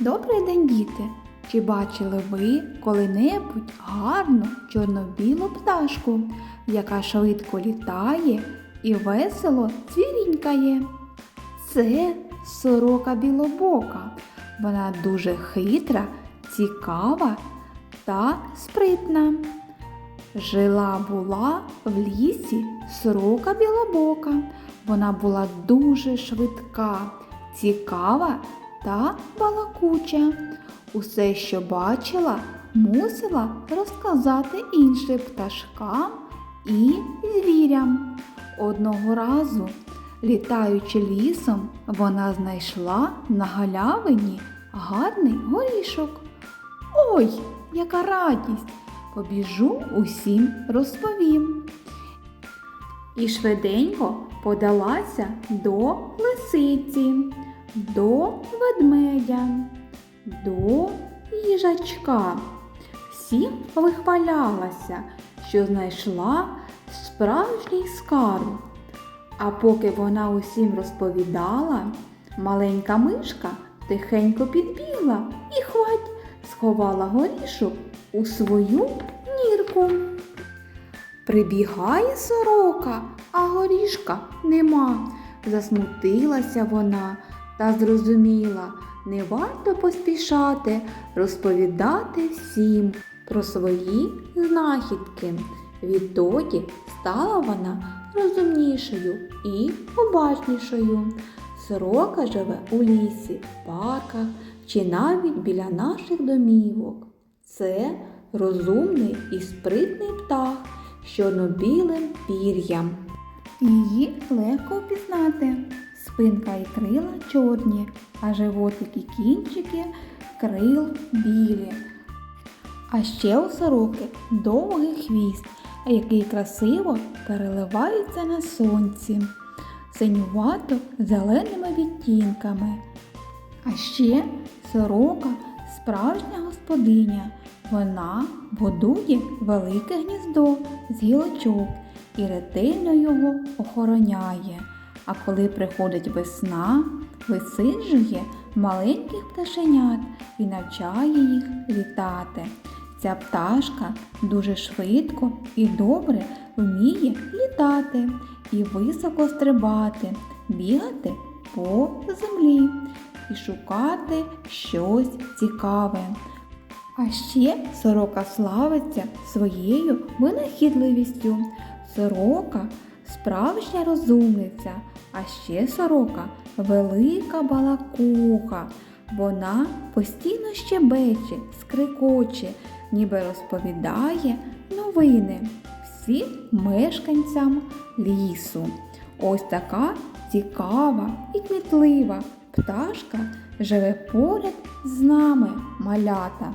Добрий день, діти! Чи бачили ви коли-небудь гарну чорно-білу пташку, яка швидко літає і весело цвірінькає? Це сорока білобока. Вона дуже хитра, цікава та спритна. Жила була в лісі сорока білобока. Вона була дуже швидка, цікава та балакуча. Усе, що бачила, мусила розказати іншим пташкам і звірям. Одного разу, літаючи лісом, вона знайшла на галявині гарний горішок. Ой, яка радість! Побіжу усім розповім. І швиденько подалася до лисиці, до ведмедя, до їжачка. Всім вихвалялася, що знайшла справжній скарб. А поки вона усім розповідала, маленька мишка тихенько підбігла і хвать сховала горішок у свою нірку. Прибігає сорока, а горішка нема. Засмутилася вона та зрозуміла, не варто поспішати розповідати всім про свої знахідки. Відтоді стала вона розумнішою і обачнішою. Сорока живе у лісі, парках чи навіть біля наших домівок. Це розумний і спритний птах з чорно-білим пір'ям. Її легко впізнати. Спинка і крила чорні, а животик і кінчики крил білі. А ще у сороки довгий хвіст, який красиво переливається на сонці, синювато зеленими відтінками. А ще сорока справжня господиня. Вона будує велике гніздо з гілочок і ретельно його охороняє. А коли приходить весна, висиджує маленьких пташенят і навчає їх літати. Ця пташка дуже швидко і добре вміє літати і високо стрибати, бігати по землі і шукати щось цікаве. А ще сорока славиться своєю винахідливістю. Сорока справжня розумниця, а ще сорока велика балакуха. Вона постійно щебече, скрикоче, ніби розповідає новини всім мешканцям лісу. Ось така цікава і кмітлива пташка живе поряд з нами, малята.